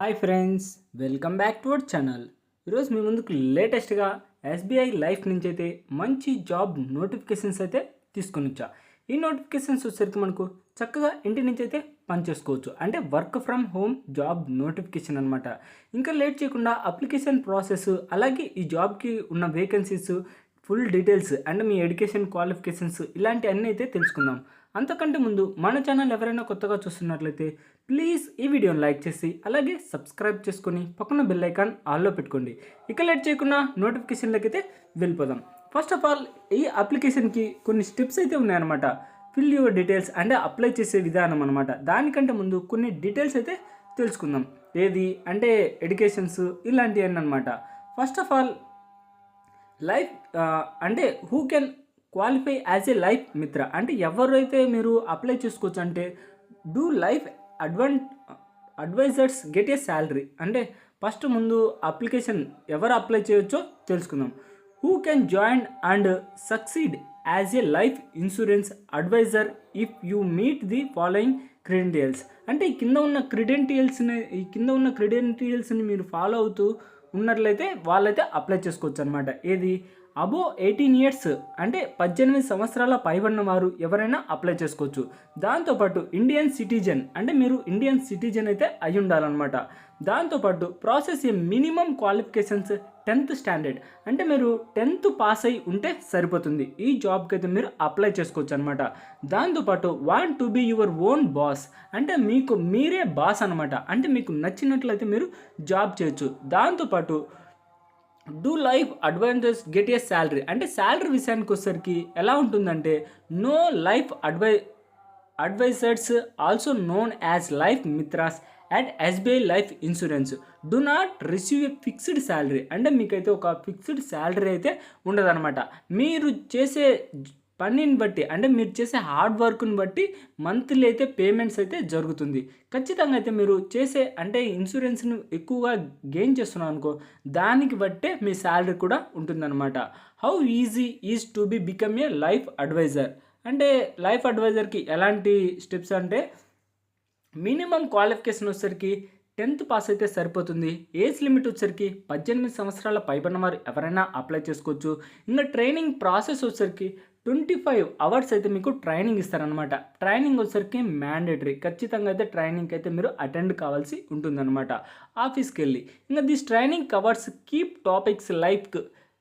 Hi friends welcome back to our channel. ఈరోజు మీ ముందుకు లేటెస్ట్గా ఎస్బీఐ లైఫ్ నుంచి అయితే మంచి జాబ్ నోటిఫికేషన్స్ అయితే తీసుకొని వచ్చా. ఈ నోటిఫికేషన్స్ వచ్చేసరికి మనకు చక్కగా ఇంటి నుంచి అయితే పనిచేసుకోవచ్చు అంటే work from home job notification అనమాట ఇంకా లేట్ చేయకుండా అప్లికేషన్ ప్రాసెస్ అలాగే ఈ జాబ్కి ఉన్న వేకెన్సీస్ ఫుల్ డీటెయిల్స్ అండ్ మీ ఎడ్యుకేషన్ క్వాలిఫికేషన్స్ ఇలాంటి అన్నీ అయితే తెలుసుకుందాం. అంతకంటే ముందు మన ఛానల్ ఎవరైనా కొత్తగా చూస్తున్నట్లయితే ప్లీజ్ ఈ వీడియోని లైక్ చేసి అలాగే సబ్స్క్రైబ్ చేసుకొని పక్కన బెల్ ఐకాన్ ఆల్లో పెట్టుకోండి. ఇక లేట్ చేయకుండా నోటిఫికేషన్లకి అయితే వెళ్ళిపోదాం. ఫస్ట్ ఆఫ్ ఆల్ ఈ అప్లికేషన్కి కొన్ని స్టెప్స్ అయితే ఉన్నాయన్నమాట. ఫిల్ యువర్ డీటెయిల్స్ అంటే అప్లై చేసే విధానం అనమాట దానికంటే ముందు కొన్ని డీటెయిల్స్ అయితే తెలుసుకుందాం. ఏది? అంటే ఎడ్యుకేషన్స్ ఇలాంటివి అన్నమాట. ఫస్ట్ ఆఫ్ ఆల్ లైఫ్ అంటే who can qualify as a life Mitra అంటే ఎవరైతే మీరు అప్లై చేసుకోవచ్చు అంటే do life అడ్వాన్ advisers get a salary అంటే ఫస్ట్ ముందు అప్లికేషన్ ఎవరు అప్లై చేయొచ్చో తెలుసుకుందాం. Who can join and succeed as a life insurance adviser if you meet the following credentials అంటే ఈ కింద ఉన్న క్రెడెంటియల్స్ని ఈ కింద ఉన్న క్రెడెంటియల్స్ని మీరు ఫాలో అవుతూ ఉన్నట్లయితే వాళ్ళైతే అప్లై చేసుకోవచ్చు అనమాట ఏది? అబో ఎయిటీన్ ఇయర్స్ అంటే పద్దెనిమిది సంవత్సరాల పైబడిన వారు ఎవరైనా అప్లై చేసుకోవచ్చు. దాంతోపాటు ఇండియన్ సిటిజన్ అంటే మీరు ఇండియన్ సిటిజన్ అయితే అయి ఉండాలన్నమాట. దాంతోపాటు process a minimum qualifications tenth standard అంటే మీరు టెన్త్ పాస్ అయి ఉంటే సరిపోతుంది. ఈ జాబ్కి అయితే మీరు అప్లై చేసుకోవచ్చు అనమాట దాంతోపాటు want to be your own boss అంటే మీకు మీరే బాస్ అనమాట అంటే మీకు నచ్చినట్లయితే మీరు జాబ్ చేయొచ్చు. దాంతోపాటు do life advantage get a salary అంటే శాలరీ విషయానికి వచ్చేసరికి ఎలా ఉంటుందంటే no life అడ్వై advisers also known as life Mitras and SBI life insurance. Do not receive a fixed salary అంటే మీకైతే ఒక ఫిక్స్డ్ శాలరీ అయితే ఉండదన్నమాట. మీరు చేసే పనిని బట్టి అంటే మీరు చేసే హార్డ్ వర్క్ని బట్టి మంత్లీ అయితే పేమెంట్స్ అయితే జరుగుతుంది. ఖచ్చితంగా అయితే మీరు చేసే అంటే ఇన్సూరెన్స్ను ఎక్కువగా గెయిన్ చేస్తున్నాం అనుకో దానికి బట్టే మీ శాలరీ కూడా ఉంటుందన్నమాట. How easy is to be become a life adviser అంటే లైఫ్ అడ్వైజర్కి ఎలాంటి స్టెప్స్ అంటే మినిమం క్వాలిఫికేషన్ వచ్చేసరికి టెన్త్ పాస్ అయితే సరిపోతుంది. ఏజ్ లిమిట్ వచ్చేసరికి పద్దెనిమిది సంవత్సరాల పైబడిన వారు ఎవరైనా అప్లై చేసుకోవచ్చు. ఇంకా ట్రైనింగ్ ప్రాసెస్ వచ్చరికి ట్వంటీ ఫైవ్ అవర్స్ అయితే మీకు ట్రైనింగ్ ఇస్తారనమాట ట్రైనింగ్ వచ్చేసరికి మ్యాండేటరీ. ఖచ్చితంగా అయితే ట్రైనింగ్ అయితే మీరు అటెండ్ కావాల్సి ఉంటుందన్నమాట. ఆఫీస్కి వెళ్ళి ఇంకా this training covers keep topics life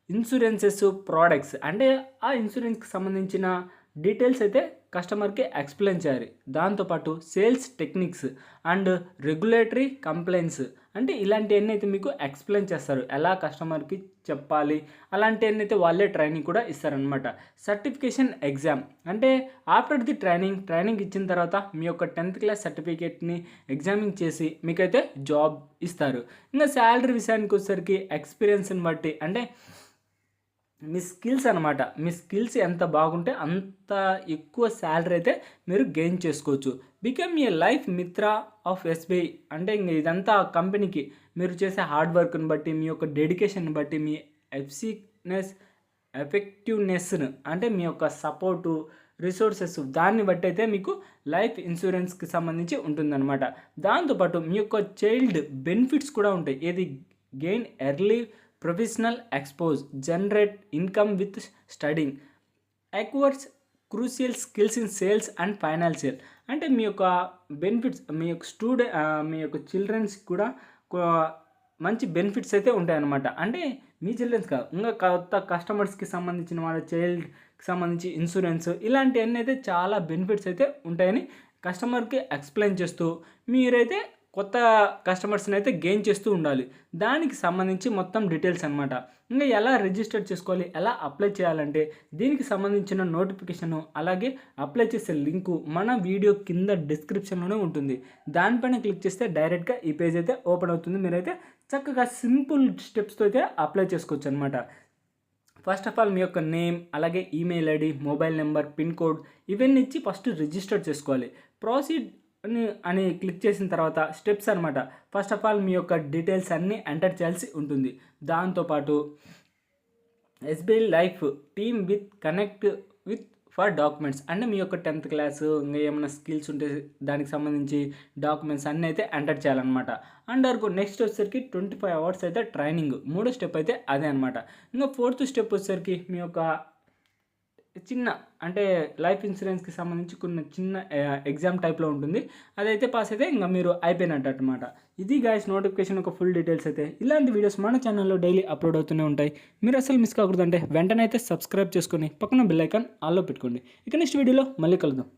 insurances products. అంటే ఆ ఇన్సూరెన్స్కి సంబంధించిన డీటెయిల్స్ అయితే కస్టమర్కి ఎక్స్ప్లెయిన్ చేయాలి. దాంతోపాటు sales techniques and regulatory complaints అంటే ఇలాంటివన్నీ అయితే మీకు ఎక్స్ప్లెయిన్ చేస్తారు. ఎలా కస్టమర్కి చెప్పాలి? అలాంటివన్నీ అయితే వాళ్ళే ట్రైనింగ్ కూడా ఇస్తారనమాట సర్టిఫికేషన్ ఎగ్జామ్ అంటే ఆఫ్టర్ ది ట్రైనింగ్ ట్రైనింగ్ ఇచ్చిన తర్వాత మీ యొక్క టెన్త్ క్లాస్ సర్టిఫికేట్ని ఎగ్జామింగ్ చేసి మీకైతే జాబ్ ఇస్తారు. ఇంకా శాలరీ విషయానికి వచ్చేసరికి ఎక్స్పీరియన్స్ని బట్టి అంటే మీ స్కిల్స్ అనమాట మీ స్కిల్స్ ఎంత బాగుంటే అంత ఎక్కువ శాలరీ అయితే మీరు గెయిన్ చేసుకోవచ్చు. Become a life Mitra of SBI అంటే ఇంక ఇదంతా కంపెనీకి మీరు చేసే హార్డ్ వర్క్ని బట్టి మీ యొక్క డెడికేషన్ బట్టి మీ ఎఫ్సినెస్ ఎఫెక్టివ్నెస్ను అంటే మీ యొక్క సపోర్టు రిసోర్సెస్ దాన్ని బట్టి అయితే మీకు లైఫ్ ఇన్సూరెన్స్కి సంబంధించి ఉంటుందన్నమాట. దాంతోపాటు మీ యొక్క చైల్డ్ బెనిఫిట్స్ కూడా ఉంటాయి. ఏది gain early professional expose generate income with studying acquires crucial skills in sales and financial. అంటే మీ యొక్క బెనిఫిట్స్ మీ యొక్క స్టూడెంట్ మీ యొక్క చిల్డ్రన్స్ కూడా మంచి బెనిఫిట్స్ అయితే ఉంటాయన్నమాట. అంటే మీ చిల్డ్రన్స్ కాదు ఇంకా కొత్త కస్టమర్స్కి సంబంధించిన వాళ్ళ చైల్డ్కి సంబంధించి ఇన్సూరెన్స్ ఇలాంటివన్నీ అయితే చాలా బెనిఫిట్స్ అయితే ఉంటాయని కస్టమర్కి ఎక్స్ప్లెయిన్ చేస్తూ మీరైతే కొత్త కస్టమర్స్ని అయితే గెయిన్ చేస్తూ ఉండాలి. దానికి సంబంధించి మొత్తం డీటెయిల్స్ అనమాట ఇంకా ఎలా రిజిస్టర్ చేసుకోవాలి ఎలా అప్లై చేయాలంటే దీనికి సంబంధించిన నోటిఫికేషన్ అలాగే అప్లై చేసే లింకు మన వీడియో కింద డిస్క్రిప్షన్లోనే ఉంటుంది. దానిపైన క్లిక్ చేస్తే డైరెక్ట్గా ఈ పేజ్ అయితే ఓపెన్ అవుతుంది. మీరైతే చక్కగా సింపుల్ స్టెప్స్తో అయితే అప్లై చేసుకోవచ్చు అనమాట ఫస్ట్ ఆఫ్ ఆల్ మీ యొక్క నేమ్ అలాగే email ID mobile number pin code ఇవన్నీ ఇచ్చి ఫస్ట్ రిజిస్టర్ చేసుకోవాలి. ప్రాసీడ్ అని అని క్లిక్ చేసిన తర్వాత స్టెప్స్ అనమాట ఫస్ట్ ఆఫ్ ఆల్ మీ యొక్క డీటెయిల్స్ అన్నీ ఎంటర్ చేయాల్సి ఉంటుంది. దాంతోపాటు SBI life team with connect with for documents అంటే మీ యొక్క టెన్త్ క్లాస్ ఇంకా ఏమైనా స్కిల్స్ ఉంటే దానికి సంబంధించి డాక్యుమెంట్స్ అన్నీ అయితే ఎంటర్ చేయాలన్నమాట. అండ్ వరకు నెక్స్ట్ వచ్చేసరికి ట్వంటీ ఫైవ్ అవర్స్ అయితే ట్రైనింగ్ మూడో స్టెప్ అయితే అదే అనమాట ఇంకా ఫోర్త్ స్టెప్ వచ్చేసరికి మీ యొక్క చిన్న అంటే లైఫ్ ఇన్సూరెన్స్కి సంబంధించి కొన్ని చిన్న ఎగ్జామ్ టైప్లో ఉంటుంది. అదైతే పాస్ అయితే ఇంకా మీరు అయిపోయినట్టు అనమాట ఇది గాయస్ నోటిఫికేషన్ ఒక ఫుల్ డీటెయిల్స్ అయితే. ఇలాంటి వీడియోస్ మన ఛానల్లో డైలీ అప్లోడ్ అవుతూనే ఉంటాయి. మీరు అసలు మిస్ కాకూడదంటే వెంటనే అయితే సబ్స్క్రైబ్ చేసుకొని పక్కన బెల్ ఐకాన్ ఆల్లో పెట్టుకోండి. ఇక నెక్స్ట్ వీడియోలో మళ్ళీ కలుద్దాం.